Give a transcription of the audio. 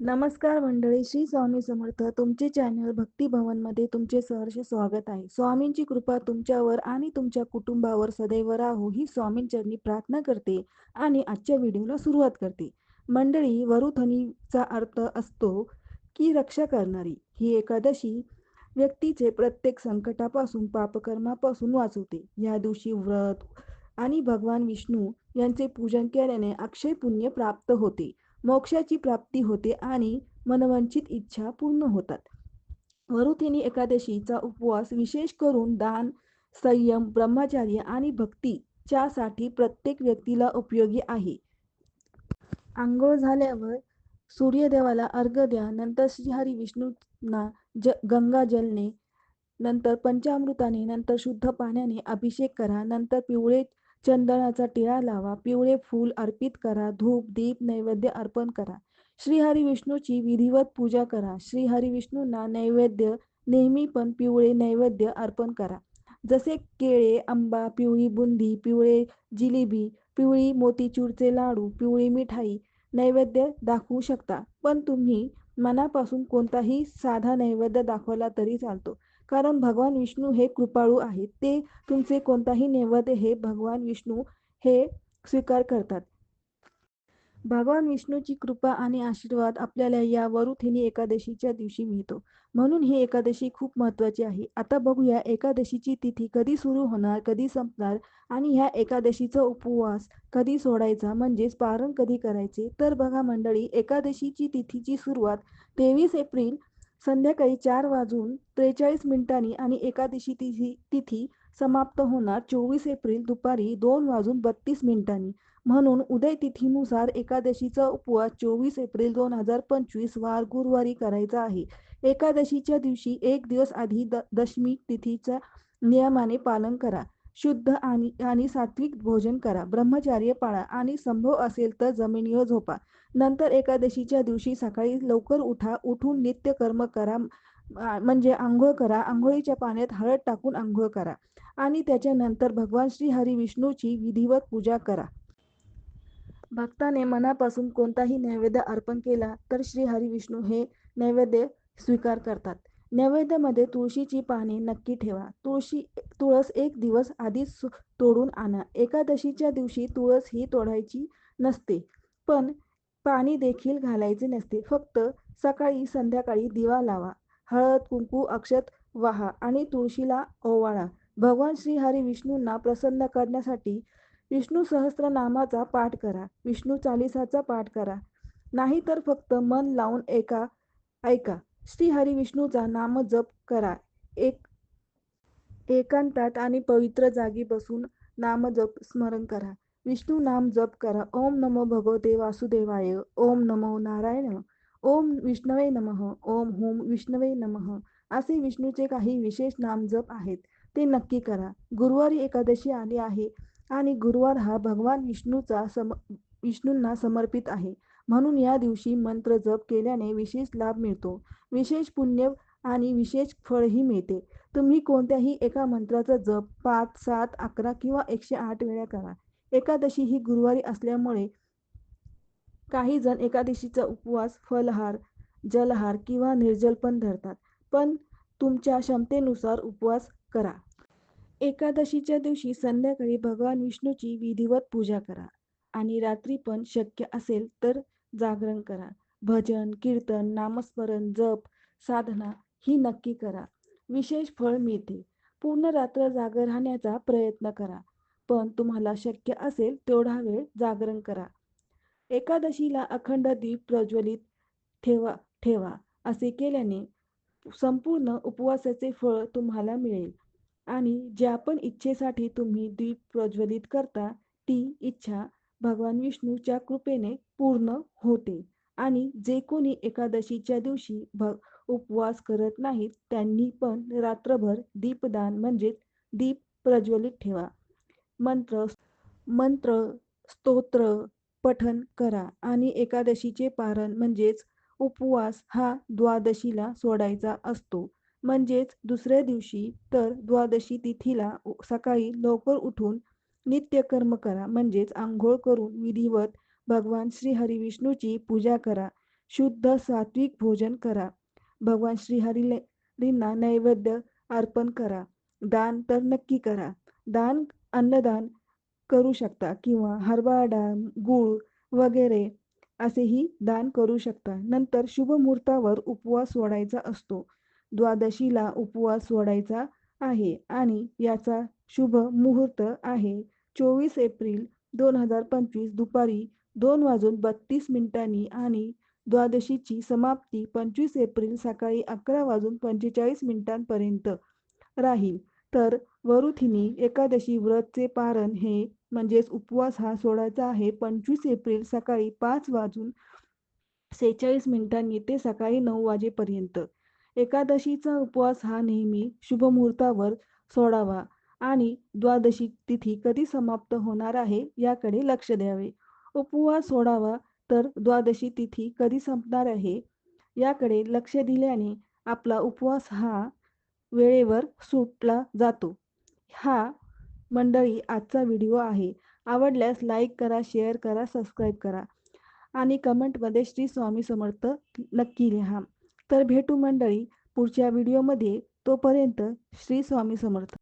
नमस्कार मंडळी श्री स्वामी समर्थ. तुमचे चॅनल भक्ती भवनमध्ये तुमचे सहर्ष स्वागत आहे. स्वामींची कृपा तुमच्यावर आणि तुमच्या कुटुंबावर सदैव राहो ही स्वामींचरणी प्रार्थना करते आणि आजच्या व्हिडिओला सुरुवात करते. मंडळी वरुथनीचा अर्थ असतो की रक्षा करणारी. ही एकादशी व्यक्तीचे प्रत्येक संकटापासून पापकर्मापासून वाचवते. या दिवशी व्रत आणि भगवान विष्णू यांचे पूजन केल्याने अक्षय पुण्य प्राप्त होते. मोक्षाची प्राप्ती होते आणि मनवंचित इच्छा पूर्ण होतात. वरुतीने एकादशीचा उपवास विशेष करून दान संयम ब्रह्मचार्य आणि भक्तीच्या साठी प्रत्येक व्यक्तीला उपयोगी आहे. आंघोळ झाल्यावर सूर्यदेवाला अर्घ द्या नंतर श्रीहरी विष्णूंना ज गंगा जलने नंतर पंचामृताने नंतर शुद्ध पाण्याने अभिषेक करा नंतर पिवळे चंदनाचा टिळा लावा पिवळे फूल अर्पित करा धूप दीप नैवेद्य अर्पण करा. श्रीहरी विष्णूची विधिवत पूजा करा. श्रीहरी विष्णूंना नैवेद्य नेहमी पण पिवळे नैवेद्य अर्पण करा. जसे केळे आंबा पिवळी बुंदी पिवळे जिलेबी पिवळी मोतीचूरचे लाडू पिवळी मिठाई नैवेद्य दाखवू शकता. पण तुम्ही मनापासून कोणताही साधा नैवेद्य दाखवला तरी चालतो. कारण भगवान विष्णू हे कृपाळू आहेत. ते तुमचे कोणताही नैवेद्य हे भगवान विष्णू हे स्वीकार करतात. भगवान विष्णूची कृपा आणि आशीर्वाद आपल्याला या वरुथिनी एकादशीच्या दिवशी मिळतो. म्हणून ही एकादशी खूप महत्वाची आहे. आता बघूया एकादशीची तिथी कधी सुरू होणार कधी संपणार आणि ह्या एकादशीचा उपवास कधी सोडायचा म्हणजेच पारण कधी करायचे? तर बघा मंडळी एकादशीची तिथीची सुरुवात तेवीस एप्रिल संध्याकाळी चार वाजून त्रेचाळीस मिनिटांनी आणि एकादशी तिथी तिथी समाप्त होणार चोवीस एप्रिल दुपारी दोन वाजून बत्तीस मिनिटांनी. म्हणून उदय तिथीनुसार एकादशीचा उपवास चोवीस एप्रिल दोन हजार पंचवीस वार गुरुवारी करायचा आहे. एकादशीच्या दिवशी एक दिवस आधी द दशमी तिथीच्या नियमाने पालन करा. शुद्ध आणि आणि सात्विक भोजन करा. ब्रह्मचार्य पाळा आणि संभव असेल तर जमिनीवर झोपा. नंतर एकादशीच्या दिवशी सकाळी लवकर उठा. उठून नित्य कर्म करा. म्हणजे आंघोळ करा. आंघोळीच्या पाण्यात हळद टाकून आंघोळ करा. आणि त्याच्यानंतर भगवान श्री हरी विष्णूची विधिवत पूजा करा. भक्ताने मनापासून कोणताही नैवेद्य अर्पण केला तर श्री हरी विष्णू हे नैवेद्य स्वीकार करतात. नैवेद्यामध्ये तुळशीची पाने नक्की ठेवा. तुळशी तुळस एक दिवस आधीच तोडून आणा. एकादशीच्या दिवशी तुळस ही तोडायची नसते पण पाणी देखील घालायचे नसते. फक्त सकाळी संध्याकाळी दिवा लावा. हळद कुंकू अक्षत वाहा आणि तुळशीला ओवाळा. भगवान श्री हरी विष्णूंना प्रसन्न करण्यासाठी विष्णू सहस्त्रनामाचा पाठ करा. विष्णू चालिसाचा पाठ करा. नाही तर फक्त मन लावून एका ऐका. श्री हरी विष्णूचा नाम जप करा. एक एकांतात आणि पवित्र जागी बसून नाम जप स्मरण करा. विष्णू नाम जप करा. ओम नमो भगवते वासुदेवाय. ओम नमो नारायण. ओम विष्णवे नमः. ओम होम विष्णवे नमः. असे विष्णूचे काही विशेष नाम जप आहेत. ते नक्की करा. गुरुवारी एकादशी आली आहे आणि गुरुवार हा भगवान विष्णूचा सम विष्णूंना समर्पित आहे. म्हणून या दिवशी मंत्र जप केल्याने विशेष लाभ मिळतो. विशेष पुण्य आणि विशेष फळही मिळते. तुम्ही कोणत्याही एका मंत्राचा जप पाच सात अकरा किंवा एकशे आठ वेळा करा. एकादशी ही गुरुवारी असल्यामुळे काही जण एकादशीचा उपवास फलहार जलहार किंवा निर्जलपण धरतात. पण तुमच्या क्षमतेनुसार उपवास करा. एकादशीच्या दिवशी संध्याकाळी भगवान विष्णूची विधिवत पूजा करा. आणि रात्री पण शक्य असेल तर जागरण करा. भजन कीर्तन नामस्मरण जप साधना ही नक्की करा. विशेष फळ मिळते. पूर्ण रात्र जागर राहण्याचा प्रयत्न करा. पण तुम्हाला शक्य असेल तेवढा वेळ जागरण करा. एकादशीला अखंड दीप प्रज्वलित ठेवा ठेवा असे केल्याने संपूर्ण उपवासाचे फळ तुम्हाला मिळेल. आणि ज्या पण इच्छेसाठी तुम्ही दीप प्रज्वलित करता ती इच्छा भगवान विष्णूच्या कृपेने पूर्ण होते. आणि जे कोणी एकादशीच्या दिवशी भ उपवास करत नाहीत त्यांनी पण रात्रभर दीपदान म्हणजेच दीप प्रज्वलित ठेवा. मंत्र मंत्र स्तोत्र पठन करा आणि एकादशीचे पारण म्हणजेच उपवास हा द्वादशीला सोडायचा असतो. म्हणजेच दुसऱ्या दिवशी तर द्वादशी तिथीला सकाळी लवकर उठून नित्यकर्म करा म्हणजेच आंघोळ करून विधिवत भगवान श्री हरी विष्णूची पूजा करा. शुद्ध सात्विक भोजन करा. भगवान श्रीहरींना नैवेद्य अर्पण करा. दान तर नक्की करा. दान अन्नदान करू शकता किंवा हरभरा डाळ गूळ वगैरे असेही दान करू शकता. नंतर शुभ मुहूर्तावर उपवास सोडायचा असतो. द्वादशीला उपवास सोडायचा आहे आणि याचा शुभ मुहूर्त आहे. चोवीस एप्रिल दोन हजार पंचवीस दुपारी दोन वाजून बत्तीस मिनिटांनी आणि द्वादशीची समाप्ती पंचवीस एप्रिल सकाळी अकरा वाजून पंचेचाळीस मिनिटांपर्यंत. राहील. तर वरुथिनी एकादशी व्रतचे पारण हे म्हणजेच उपवास हा सोडायचा आहे. पंचवीस एप्रिल सकाळी पाच वाजून सेहेचाळीस मिनिटांनी ते सकाळी नऊ वाजेपर्यंत. एकादशीचा उपवास हा नेहमी शुभमुहूर्तावर सोडावा आणि द्वादशी तिथी कधी समाप्त होणार आहे याकडे लक्ष द्यावे. उपवास सोडावा तर द्वादशी तिथी कधी संपणार आहे? याकडे लक्ष दिल्याने आपला उपवास हा वेळेवर सुटला जातो. हा मंडळी आजचा व्हिडिओ आहे. आवडल्यास लाईक करा शेअर करा सबस्क्राईब करा आणि कमेंटमध्ये श्री स्वामी समर्थ नक्की लिहा. तर भेटू मंडळी पुढच्या व्हिडिओमध्ये. तोपर्यंत श्री स्वामी समर्थ.